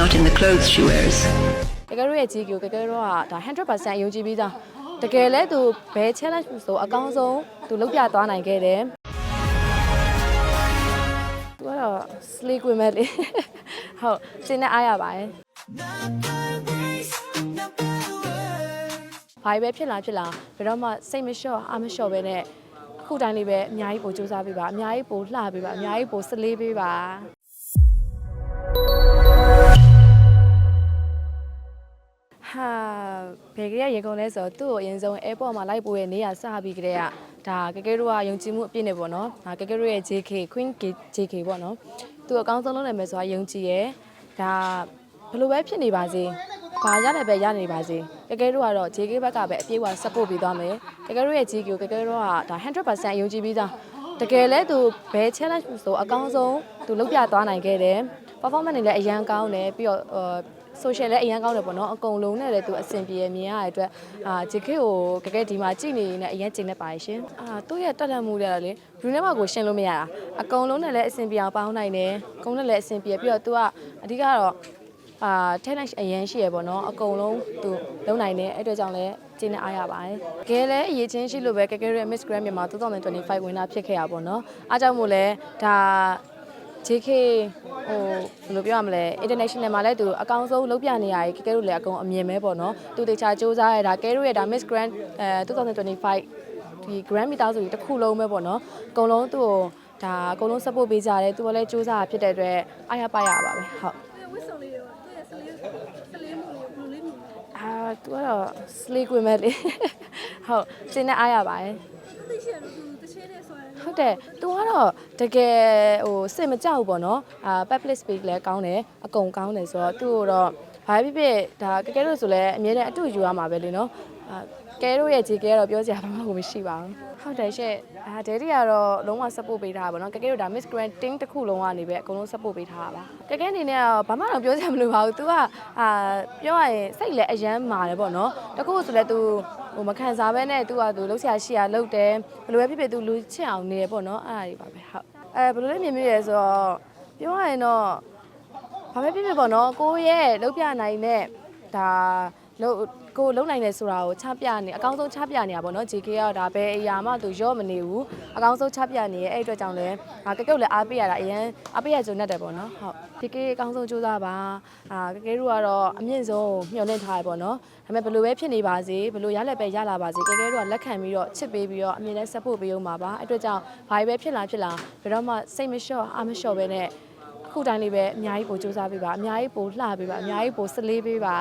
not in the clothes she wears. တကယ်လို့ရဲ့ကြီးကိုတကယ်တော့ကဒါ100%ယုံကြည်ပြီးသားတကယ်လဲသူဘယ် challenge ဆိုအကောင်းဆုံးသူလုပ်ပြသွားနိုင်ခဲ့တယ်သူကတော့ sleek ဝင်မဲ့လေဟုတ်ရှင်းနေအားရပါတယ်ဘာပဲဖြစ်လာဖြစ်လာဘယ်တော့မှစိတ်မလျှော့အားမလျှော့ပဲနဲ့အခုတိုင်းလေးပဲအများကြီးပိုစူးစမ်းပေးပါအများကြီးပိုလှပေးပါအများကြီးပိုစလေးပေးပါ ဟာဘယ်ကလေးရေကုန်လဲဆိုတော့သူ့ကိုအရင်ဆုံး airport မှာလိုက်ပို့ရဲ့နေရစပြီးကြတဲ့ကဒါကကဲတို့ကယုံကြည်မှုအပြည့်နဲ့ပေါ့နော်ဒါကကဲတို့ရဲ့ JK Queen JK ပေါ့နော်သူအကောင်းဆုံးလုပ်နိုင်မယ်ဆိုတာယုံကြည်ရဲ့ဒါဘယ်လိုပဲဖြစ်နေပါစေဘာရလည်းပဲရနေပါစေကကဲတို့ကတော့ JK ဘက်ကပဲအပြည့်အဝ support ပေးသွားမယ်ကကဲတို့ရဲ့ JK ကိုကကဲတို့ကဒါ100%ယုံကြည်ပြီးသားတကယ်လဲသူဘယ် challenge ဆိုအကောင်းဆုံးသူလုပ်ပြသွားနိုင်ခဲ့တယ် performance တွေလည်းအရန်ကောင်းတယ်ပြီးတော့ social လည်းအရန်ကောင်းတယ်ပေါ့နော်အကုန်လုံးနဲ့လည်းသူအဆင်ပြေမြင်ရတဲ့အတွက်အာ JK ကိုကကဲဒီမှာကြည့်နေနေအရန်ကျင်နေပါရှင်အာသူ့ရဲ့တက်လက်မှုတွေကလေဘယ်နဲ့မှကိုရှင်းလို့မရတာအကုန်လုံးနဲ့လည်းအဆင်ပြေအောင်ပေါင်းနိုင်တယ်အကုန်နဲ့လည်းအဆင်ပြေပြီးတော့သူကအဓိကတော့အာ talent အရန်ရှိရပေါ့နော်အကုန်လုံးသူလုံနိုင်တယ်အဲ့အတွက်ကြောင့်လည်းကျင်းနေအားရပါတယ်။ကဲလည်းအရေးချင်းရှိလို့ပဲကဲကဲရဲ့ Miss Grand မြန်မာ2025 winner ဖြစ်ခဲ့ရပါတော့။အားကြောင့်မို့လဲဒါ JK ဟိုဘယ်လိုပြောရမလဲ international မှာလည်းသူအကောင်ဆုံးလုပ်ပြနေရည်ကဲကဲတို့လည်းအကုန်အမြင်ပဲပေါ့နော်သူတေချာစူးစမ်းရတာကဲတို့ရဲ့ဒါ Miss Grand အဲ2025ဒီ Grand မိသားစုကြီးတစ်ခုလုံးပဲပေါ့နော်အကုန်လုံးသူ့ကိုဒါအကုန်လုံး support ပေးကြတယ်သူကလည်းစူးစမ်းရဖြစ်တဲ့အတွက်အားရပါရပါပဲဟုတ်ဝစ်စုံလေးရောသူ့ရဲ့ဆလေးဆလေးမှုလေးကိုဘယ်လိုလေးမြင်လဲအာသူကတော့ sleek ဝင်မဲ့လေဟုတ်စင်းနဲ့အားရပါတယ်သိရှိရလို့သူတချင်းနဲ့ဆိုရင် ဟုတ်တယ်။ तू ကတော့တကယ်ဟိုစိတ်မကြောက်ဘူးပေါ့နော်။အာ public speak လည်းကောင်းတယ်အကုန်ကောင်းတယ်ဆိုတော့သူ့ကိုတော့ ဘာဖြစ်ဖြစ်ဒါကကဲတို့ဆိုလည်းအမြဲတမ်းအတူယူရမှာပဲလေနော်။အာကဲတို့ရဲ့ခြေကဲကတော့ပြောစရာဘာမှကိုမရှိပါဘူး။ဟုတ်တယ်ရှင့်။အာဒဲဒီကတော့လုံးဝ support ပေးထားတာပေါ့နော်။ကဲကဲတို့ဒါ Miss Grand Team တစ်ခုလုံးကနေပဲအကုန်လုံး support ပေးထားတာပါ။ကဲကဲအနေနဲ့ကတော့ဘာမှတော့ပြောစရာမလိုပါဘူး။ तू ကအာပြောရရင်စိတ်လည်းအယမ်းမာတယ်ပေါ့နော်။တခုဆိုလည်း तू ဟိုမခံစားဘဲနဲ့ तू က तू လှုပ်ရှားရှိရလှုပ်တယ်ဘယ်လိုပဲဖြစ်ဖြစ် तू လူချစ်အောင်နေရပေါ့နော်အဲ့ဒါတွေပါပဲဟုတ်အဲဘယ်လိုလဲမြင်မိရဲဆိုတော့ပြောရရင်တော့ ဘာပဲဖြစ်ဖြစ်ပေါ့နော်ကိုယ့်ရဲ့လှုပ်ပြနိုင်တဲ့ဒါလှုပ်ကိုယ်လုံနိုင်တယ်ဆိုတာကိုချပြနေအကောင်းဆုံးချပြနေတာပေါ့နော် JK ကဒါပဲအရာမှသူရော့မနေဘူးအကောင်းဆုံးချပြနေရဲ့အဲ့အတွက်ကြောင့်လဲအာကဲကဲလည်းအားပေးရတာအရင်အားပေးရကြုံနဲ့တယ်ပေါ့နော်ဟုတ် JK အကောင်းဆုံးစူးစမ်းပါအာကဲကဲတို့ကတော့အမြင့်ဆုံးမျှော်လင့်ထားရပေါ့နော်ဒါပေမဲ့ဘယ်လိုပဲဖြစ်နေပါစေဘယ်လိုရလက်ပဲရလာပါစေကဲကဲတို့ကလက်ခံပြီးတော့ချစ်ပေးပြီးတော့အမြင်နဲ့ support ပေးအောင်ပါပါအဲ့အတွက်ကြောင့်ဘာပဲဖြစ်လာဖြစ်လာဘယ်တော့မှစိတ်မလျှော့အားမလျှော့ပဲနဲ့အ ခုတိုင်းလေးပဲအများကြီးပိုစူးစမ်းပေးပါအများကြီးပိုလှပေးပါအများကြီးပိုစလေးပေးပါ